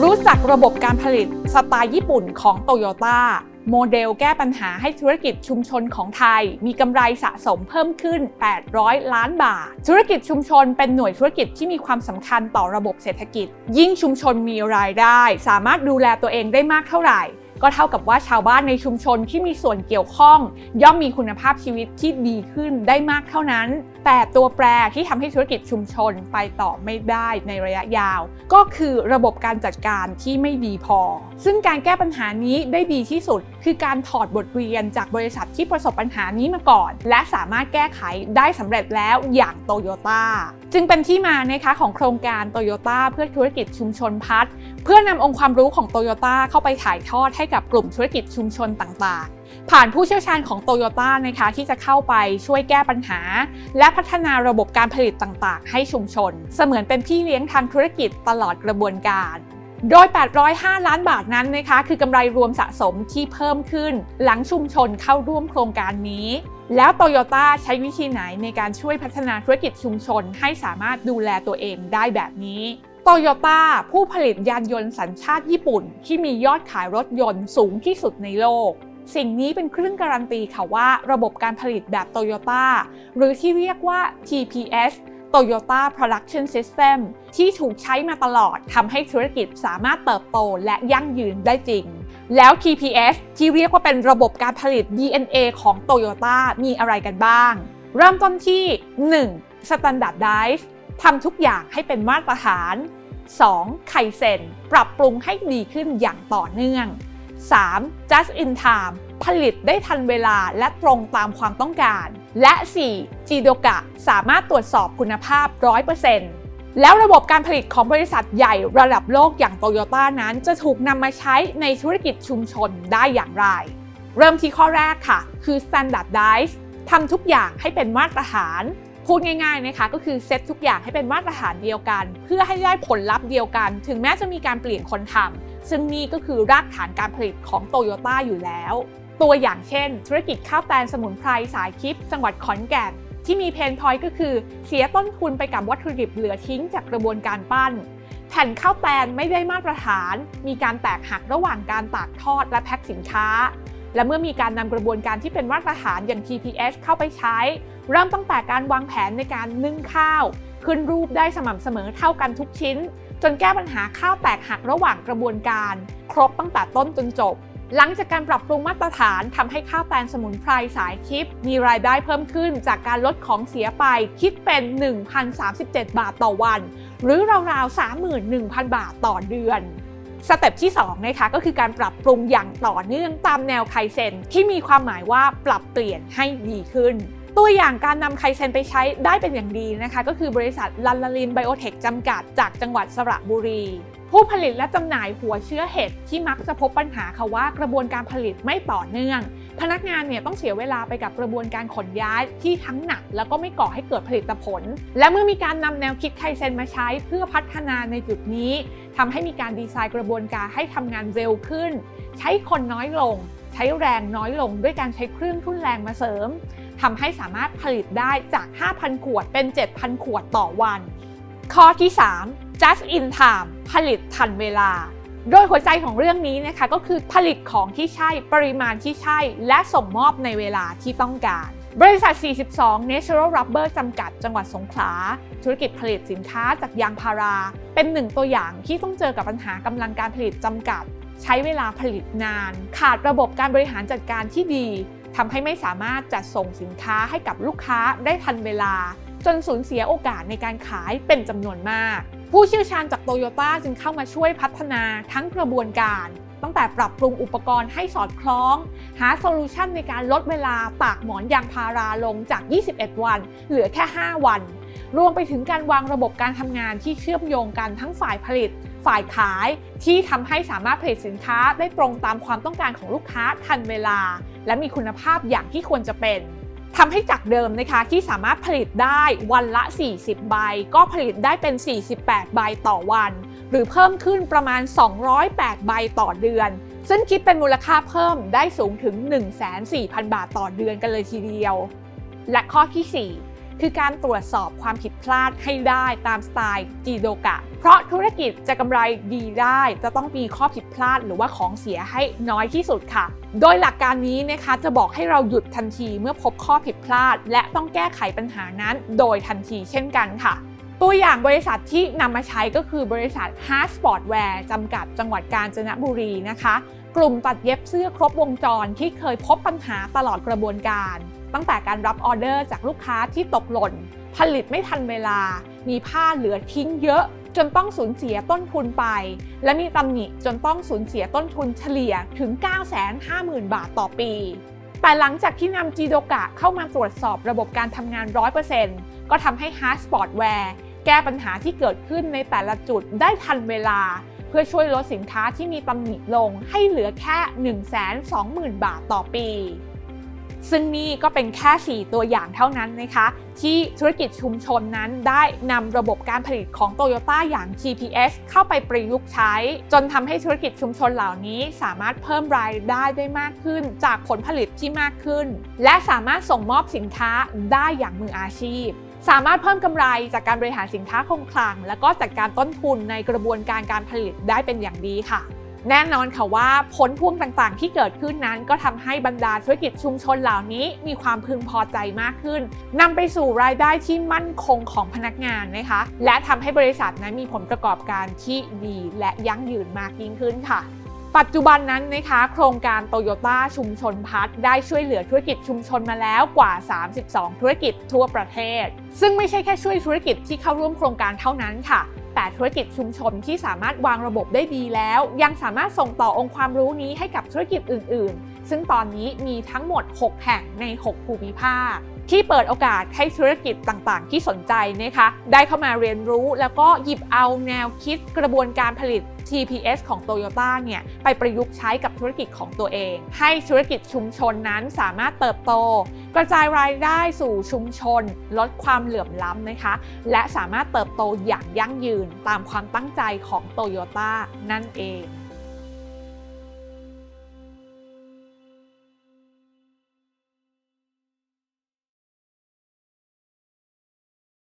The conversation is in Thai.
รู้จักระบบการผลิตสไตล์ญี่ปุ่นของโตโยต้าโมเดลแก้ปัญหาให้ธุรกิจชุมชนของไทย มีกำไรสะสมเพิ่มขึ้น 800 ล้านบาท ธุรกิจชุมชนเป็นหน่วยธุรกิจที่มีความสำคัญต่อระบบเศรษฐกิจ ยิ่งชุมชนมีรายได้ สามารถดูแลตัวเองได้มากเท่าไหร่ ก็เท่ากับว่าชาวบ้านในชุมชนที่มีส่วนเกี่ยวข้อง ย่อมมีคุณภาพชีวิตที่ดีขึ้นได้มากเท่านั้น แต่ตัวแปรที่ทำให้ธุรกิจชุมชนไปต่อไม่ได้ในระยะยาว ก็คือระบบการจัดการที่ไม่ดีพอ ซึ่งการแก้ปัญหานี้ได้ดีที่สุด คือการถอดบทเรียนจากบริษัทที่ประสบปัญหานี้มาก่อน และสามารถแก้ไขได้สำเร็จแล้วอย่างโตโยต้าจึงเป็นที่มานะคะของโครงการโตโยต้าเพื่อธุรกิจชุมชนพัฒน์เพื่อนำองค์ความรู้ของโตโยต้าเข้าไปถ่ายทอดให้กับกลุ่มธุรกิจชุมชนต่างๆ ผ่านผู้เชี่ยวชาญของโตโยต้านะคะที่จะเข้าไปช่วยแก้ปัญหา และพัฒนาระบบการผลิตต่างๆ ให้ชุมชน เสมือนเป็นพี่เลี้ยงทางธุรกิจตลอดกระบวนการโดย 805 ล้านบาทนั้นนะคะ คือกำไรรวมสะสมที่เพิ่มขึ้น หลังชุมชนเข้าร่วมโครงการนี้ แล้วโตโยต้าใช้วิธีไหนในการช่วยพัฒนาธุรกิจชุมชนให้สามารถดูแลตัวเองได้แบบนี้โตโยต้าผู้ผลิตยานยนต์สัญชาติญี่ปุ่น ที่มียอดขายรถยนต์สูงที่สุดในโลก สิ่งนี้เป็นเครื่องการันตีค่ะว่าระบบการผลิตแบบโตโยต้าหรือที่เรียกว่า TPS Toyota Production System ที่ถูกใช้มาตลอดทำให้ธุรกิจสามารถเติบโตและยั่งยืนได้จริง แล้ว TPS ที่เรียกว่าเป็นระบบการผลิต DNA ของ Toyota มีอะไรกันบ้าง เริ่มต้นที่ 1. Standardize ทำทุกอย่างให้เป็นมาตรฐาน 2. ไคเซนปรับปรุงให้ดีขึ้นอย่างต่อเนื่อง 3. just in time ผลิตได้ทันเวลาและตรงตามความต้องการ และ 4. จีโดกะ สามารถตรวจสอบคุณภาพ 100%แล้วระบบการผลิตของบริษัทใหญ่ระดับโลกอย่างโตโยต้านั้นจะถูกนำมาใช้ในธุรกิจชุมชนได้อย่างไร เริ่มที่ข้อแรกค่ะ คือ standardize ทำทุกอย่างให้เป็นมาตรฐาน พูดง่ายๆนะคะก็คือเซตทุกอย่างให้เป็นมาตรฐานเดียวกัน เพื่อให้ได้ผลลัพธ์เดียวกัน ถึงแม้จะมีการเปลี่ยนคนทำซึ่งนี่ก็คือรากฐานการผลิตของโตโยต้าอยู่แล้ว ตัวอย่างเช่น ธุรกิจข้าวแตนสมุนไพรสายคิปจังหวัดขอนแก่นที่มีเพนพอยต์ก็คือเสียต้นทุนไปกับวัตถุดิบเหลือทิ้งจากกระบวนการปั้น แผ่นข้าวแตนไม่ได้มาตรฐาน มีการแตกหักระหว่างการตากทอดและแพ็คสินค้า และเมื่อมีการนำกระบวนการที่เป็นมาตรฐานอย่าง TPS เข้าไปใช้ เริ่มตั้งแต่การวางแผนในการนึ่งข้าว ขึ้นรูปได้สม่ำเสมอเท่ากันทุกชิ้น จนแก้ปัญหาข้าวแตกหักระหว่างกระบวนการ ครบตั้งแต่ต้นจนจบ หลังจากการปรับปรุงมาตรฐานทำให้ข้าวแตนสมุนไพรสายคิปมีรายได้เพิ่มขึ้นจากการลดของเสียไปคิดเป็น 1,037 บาทต่อวัน หรือราวๆ31,000 บาทต่อเดือน สเต็ปที่2นะคะก็คือการปรับปรุงอย่างต่อเนื่องตามแนวไคเซนที่มีความหมายว่าปรับเปลี่ยนให้ดีขึ้นตัวอย่างการนำไคเซนไปใช้ได้เป็นอย่างดีนะคะ ก็คือบริษัทลันลาลินไบโอเทคจำกัดจากจังหวัดสระบุรี ผู้ผลิตและจำหน่ายหัวเชื้อเห็ดที่มักจะพบปัญหาค่ะว่ากระบวนการผลิตไม่ต่อเนื่อง พนักงานเนี่ยต้องเสียเวลาไปกับกระบวนการขนย้ายที่ทั้งหนัก แล้วก็ไม่ก่อให้เกิดผลิตผล และเมื่อมีการนำแนวคิดไคเซนมาใช้เพื่อพัฒนาในจุดนี้ทำให้มีการดีไซน์กระบวนการให้ทำงานเร็วขึ้น ใช้คนน้อยลง ใช้แรงน้อยลงด้วยการใช้เครื่องทุ่นแรงมาเสริมทำให้สามารถผลิตได้จาก 5,000 ขวดเป็น 7,000 ขวดต่อวัน ข้อที่ 3 just in time ผลิตทันเวลา โดยหัวใจของเรื่องนี้นะคะก็คือผลิตของที่ใช่ปริมาณที่ใช่ และส่งมอบในเวลาที่ต้องการ บริษัท 42 Natural Rubber จำกัด จังหวัดสงขลา ธุรกิจผลิตสินค้าจากยางพารา เป็นหนึ่งตัวอย่างที่ต้องเจอกับปัญหากำลังการผลิตจำกัด ใช้เวลาผลิตนาน ขาดระบบการบริหารจัดการที่ดีทำให้ไม่สามารถจัดส่งสินค้าให้กับลูกค้าได้ทันเวลา จนสูญเสียโอกาสในการขายเป็นจำนวนมาก ผู้เชี่ยวชาญจากโตโยต้าจึงเข้ามาช่วยพัฒนาทั้งกระบวนการ ตั้งแต่ปรับปรุงอุปกรณ์ให้สอดคล้อง หาโซลูชันในการลดเวลาตากหมอนยางพาราลงจาก 21 วัน เหลือแค่ 5 วัน รวมไปถึงการวางระบบการทำงานที่เชื่อมโยงกันทั้งฝ่ายผลิต ฝ่ายขาย ที่ทำให้สามารถผลิตสินค้าได้ตรงตามความต้องการของลูกค้าทันเวลา และมีคุณภาพอย่างที่ควรจะเป็น ทำให้จากเดิมนะคะที่สามารถผลิตได้วันละ 40 ใบ ก็ผลิตได้เป็น 48 ใบต่อวัน หรือเพิ่มขึ้นประมาณ 208 ใบต่อเดือน ซึ่งคิดเป็นมูลค่าเพิ่มได้สูงถึง 14,000 บาทต่อเดือนกันเลยทีเดียว และข้อที่ 4 คือการตรวจสอบความผิดพลาดให้ได้ตามสไตล์จีโดกะ เพราะธุรกิจจะกำไรดีได้ จะต้องมีข้อผิดพลาดหรือว่าของเสียให้น้อยที่สุดค่ะ โดยหลักการนี้นะคะจะบอกให้เราหยุดทันทีเมื่อพบข้อผิดพลาด และต้องแก้ไขปัญหานั้น โดยทันทีเช่นกันค่ะตัวอย่างบริษัทที่นำมาใช้ก็คือบริษัท Hard Sportwear จำกัดจังหวัดกาญจนบุรีนะคะ กลุ่มตัดเย็บเสื้อครบวงจรที่เคยพบปัญหาตลอดกระบวนการ ตั้งแต่การรับออเดอร์จากลูกค้าที่ตกหล่น ผลิตไม่ทันเวลา มีผ้าเหลือทิ้งเยอะ จนต้องสูญเสียต้นทุนไป และมีตำหนิจนต้องสูญเสียต้นทุนเฉลี่ยถึง 950,000 บาทต่อปีแต่หลังจากที่นำจีโดกะเข้ามาตรวจสอบระบบการทำงาน 100%ก็ทำให้ Hard Sportwear แก้ปัญหาที่เกิดขึ้นในแต่ละจุดได้ทันเวลา พื่อช่วยลดสินค้าที่มีตำหนิลงให้เหลือแค่ 120,000 บาทต่อปี ซึ่งนี่ก็เป็นแค่ 4 ตัวอย่างเท่านั้นนะคะ ที่ธุรกิจชุมชนนั้นได้นำระบบการผลิตของ Toyota อย่าง GPS เข้าไปประยุกต์ใช้ จนทำให้ธุรกิจชุมชนเหล่านี้สามารถเพิ่มรายได้ได้มากขึ้น จากผลผลิตที่มากขึ้น และสามารถส่งมอบสินค้าได้อย่างมืออาชีพ สามารถเพิ่มกำไรจากการบริหารสินค้าคงคลัง และก็จัดการต้นทุนในกระบวนการการผลิตได้เป็นอย่างดีค่ะ แน่นอนค่ะว่าผลพวงต่างๆ ที่เกิดขึ้นนั้น ก็ทำให้บรรดาธุรกิจชุมชนเหล่านี้ มีความพึงพอใจมากขึ้นนำไปสู่รายได้ที่มั่นคงของพนักงานนะคะ และทำให้บริษัทนั้นมีผลประกอบการที่ดีและยั่งยืนมากยิ่งขึ้นค่ะ ปัจจุบันนั้นนะคะโครงการโตโยต้าชุมชนพัฒน์ได้ช่วยเหลือธุรกิจชุมชนมาแล้วกว่า 32 ธุรกิจทั่วประเทศ ซึ่งไม่ใช่แค่ช่วยธุรกิจที่เข้าร่วมโครงการเท่านั้นค่ะ แต่ธุรกิจชุมชนที่สามารถวางระบบได้ดีแล้ว ยังสามารถส่งต่อองค์ความรู้นี้ให้กับธุรกิจอื่น ๆ ซึ่งตอนนี้มีทั้งหมด 6 แห่งใน 6 ภูมิภาค ที่เปิดโอกาสให้ธุรกิจต่างๆ ที่สนใจนะคะได้เข้ามาเรียนรู้แล้วก็หยิบเอาแนวคิดกระบวนการผลิต TPS ของ Toyota เนี่ยไปประยุกต์ใช้กับธุรกิจของตัวเอง ให้ธุรกิจชุมชนนั้นสามารถเติบโต กระจายรายได้สู่ชุมชน ลดความเหลื่อมล้ำนะคะ และสามารถเติบโตอย่างยั่งยืนตามความตั้งใจของ Toyota นั่นเอง